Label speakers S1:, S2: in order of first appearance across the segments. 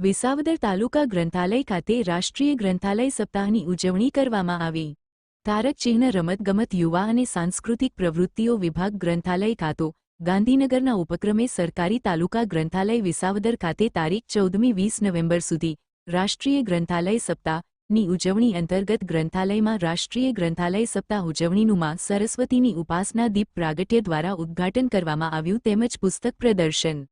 S1: વિસાવદર તાલુકા ગ્રંથાલય ખાતે રાષ્ટ્રીય ગ્રંથાલય સપ્તાહની ઉજવણી કરવામાં આવી. તારક ચિહ્ન રમતગમત યુવા અને સાંસ્કૃતિક પ્રવૃત્તિઓ વિભાગ ગ્રંથાલય ખાતો, ગાંધીનગરના ઉપક્રમે સરકારી તાલુકા ગ્રંથાલય વિસાવદર ખાતે તારીખ ચૌદમી વીસ નવેમ્બર સુધી રાષ્ટ્રીય ગ્રંથાલય સપ્તાહની ઉજવણી અંતર્ગત ગ્રંથાલયમાં રાષ્ટ્રીય ગ્રંથાલય સપ્તાહ ઉજવણીનું માં સરસ્વતીની ઉપાસના દીપ પ્રાગટ્ય દ્વારા ઉદ્ઘાટન કરવામાં આવ્યું તેમજ પુસ્તક પ્રદર્શન.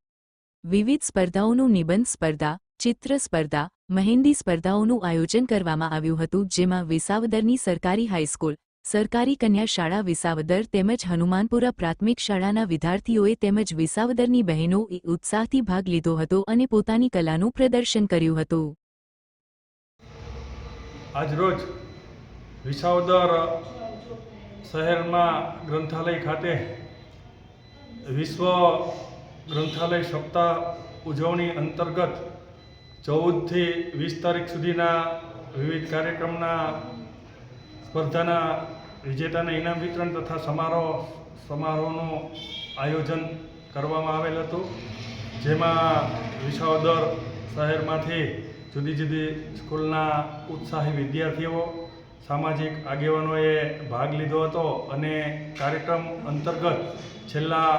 S1: વિવિધ સ્પર્ધાઓનું નિબંધ સ્પર્ધા ચિત્ર સ્પર્ધા, મહેંદી સ્પર્ધાઓનું આયોજન કરવામાં આવ્યું હતું, જેમાં વિસાવદરની સરકારી હાઈસ્કૂલ, સરકારી કન્યા શાળા વિસાવદર તેમજ હનુમાનપુરા પ્રાથમિક શાળાના વિદ્યાર્થીઓએ તેમજ વિસાવદરની બહેનોએ ઉત્સાહથી ભાગ લીધો હતો અને પોતાની કલાનું પ્રદર્શન કર્યું હતું.
S2: આજરોજ વિસાવદર શહેરમાં ગ્રંથાલય ખાતે વિશ્વ ગ્રંથાલય સપ્તાહ ઉજવણી અંતર્ગત ચૌદથી વીસ તારીખ સુધીના વિવિધ કાર્યક્રમના, સ્પર્ધાના, વિજેતાને ઇનામ વિતરણ તથા સમારોહ, સમારોહનું આયોજન કરવામાં આવેલ હતું. જેમાં વિસાવદર શહેરમાંથી જુદી જુદી સ્કૂલના ઉત્સાહી વિદ્યાર્થીઓ, સામાજિક આગેવાનોએ ભાગ લીધો હતો અને કાર્યક્રમ અંતર્ગત છેલ્લા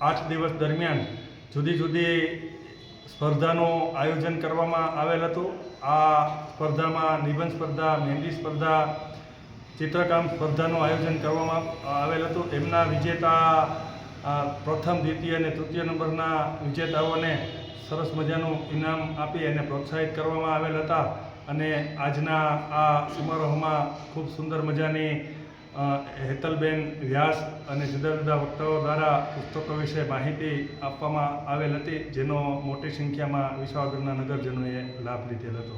S2: આઠ દિવસ દરમિયાન જુદી જુદી સ્પર્ધાનું આયોજન કરવામાં આવેલ હતું. આ સ્પર્ધામાં નિબંધ સ્પર્ધા, મહેંદી સ્પર્ધા, ચિત્રકામ સ્પર્ધાનું આયોજન કરવામાં આવેલ હતું. એમના વિજેતા પ્રથમ, દ્વિતીય અને તૃતીય નંબરના વિજેતાઓને સરસ મજાનું ઇનામ આપી અને પ્રોત્સાહિત કરવામાં આવેલ હતા. અને આજના આ સમારોહમાં ખૂબ સુંદર મજાની હેતલબેન વ્યાસ અને જુદા જુદા વક્તાઓ દ્વારા પુસ્તકો વિશે માહિતી આપવામાં આવેલ હતી, જેનો મોટી સંખ્યામાં વિશ્વાગરના નગરજનોએ લાભ લીધેલ હતો.